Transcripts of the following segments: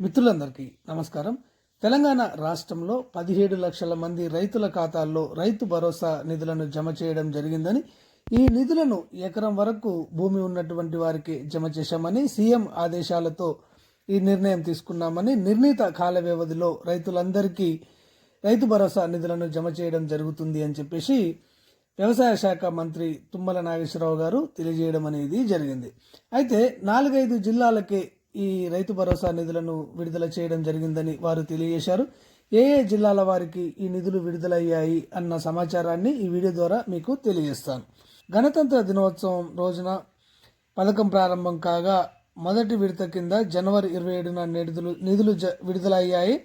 మిత్రులందరికీ నమస్కారం. తెలంగాణ రాష్ట్రంలో పదిహేడు లక్షల మంది రైతుల ఖాతాల్లో రైతు భరోసా నిధులను జమ చేయడం జరిగిందని ఈ నిధులను ఎకరం వరకు భూమి ఉన్నటువంటి వారికి జమ చేశామని సీఎం ఆదేశాలతో ఈ నిర్ణయం తీసుకున్నామని నిర్ణీత కాల వ్యవధిలో రైతులందరికీ రైతు భరోసా నిధులను జమ చేయడం జరుగుతుంది అని చెప్పేసి వ్యవసాయ శాఖ మంత్రి తుమ్మల నాగేశ్వరరావు గారు తెలియజేయడం అనేది జరిగింది. అయితే నాలుగైదు జిల్లాలకే ఈ రైతు భరోసా నిధులను విడుదల చేయడం జరిగిందని వారు తెలియజేశారు. ఏ ఏ జిల్లాల వారికి ఈ నిధులు విడుదలయ్యాయి అన్న సమాచారాన్ని ఈ వీడియో ద్వారా మీకు తెలియజేస్తాను. గణతంత్ర దినోత్సవం రోజున పథకం ప్రారంభం కాగా మొదటి విడత కింద జనవరి ఇరవై ఏడున నిధులు నిధులు జ- విడుదలయ్యాయి.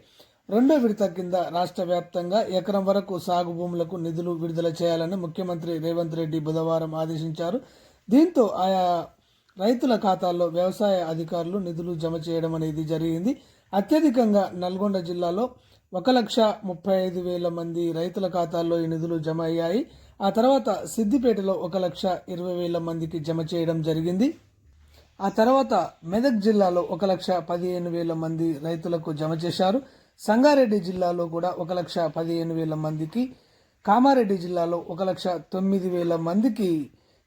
రెండో విడత కింద రాష్ట్ర వ్యాప్తంగా ఎకరం వరకు సాగు భూములకు నిధులు విడుదల చేయాలని ముఖ్యమంత్రి రేవంత్ రెడ్డి బుధవారం ఆదేశించారు. దీంతో ఆయా రైతుల ఖాతాల్లో వ్యవసాయ అధికారులు నిధులు జమ చేయడం అనేది జరిగింది. అత్యధికంగా నల్గొండ జిల్లాలో ఒక లక్ష ముప్పై ఐదు వేల మంది రైతుల ఖాతాల్లో ఈ నిధులు జమ అయ్యాయి. ఆ తర్వాత సిద్దిపేటలో ఒక లక్ష ఇరవై వేల మందికి జమ చేయడం జరిగింది. ఆ తర్వాత మెదక్ జిల్లాలో ఒక లక్ష పదిహేను వేల మంది రైతులకు జమ చేశారు. సంగారెడ్డి జిల్లాలో కూడా ఒక లక్ష పదిహేను వేల మందికి కామారెడ్డి జిల్లాలో ఒక లక్ష తొమ్మిది వేల మందికి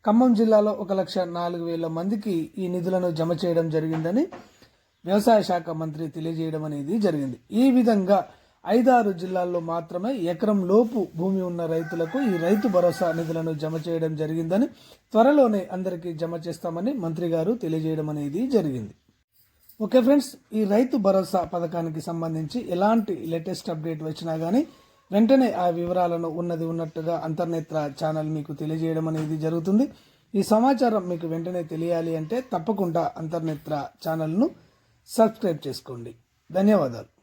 ఖమ్మం జిల్లాలో ఒక లక్ష నాలుగు వేల మందికి ఈ నిధులను జమ చేయడం జరిగిందని వ్యవసాయ శాఖ మంత్రి తెలియజేయడం అనేది జరిగింది. ఈ విధంగా ఐదారు జిల్లాల్లో మాత్రమే ఎకరం లోపు భూమి ఉన్న రైతులకు ఈ రైతు భరోసా నిధులను జమ చేయడం జరిగిందని త్వరలోనే అందరికీ జమ చేస్తామని మంత్రి గారు తెలియజేయడం అనేది జరిగింది. ఓకే ఫ్రెండ్స్ ఈ రైతు భరోసా పథకానికి సంబంధించి ఎలాంటి లేటెస్ట్ అప్డేట్ వచ్చినా కానీ వెంటనే ఆ వివరాలను ఉన్నది ఉన్నట్టుగా అంతర్నేత్ర ఛానల్ మీకు తెలియజేయడం అనేది జరుగుతుంది. ఈ సమాచారం మీకు వెంటనే తెలియాలి అంటే తప్పకుండా అంతర్నేత్ర ఛానల్ను సబ్స్క్రైబ్ చేసుకోండి. ధన్యవాదాలు.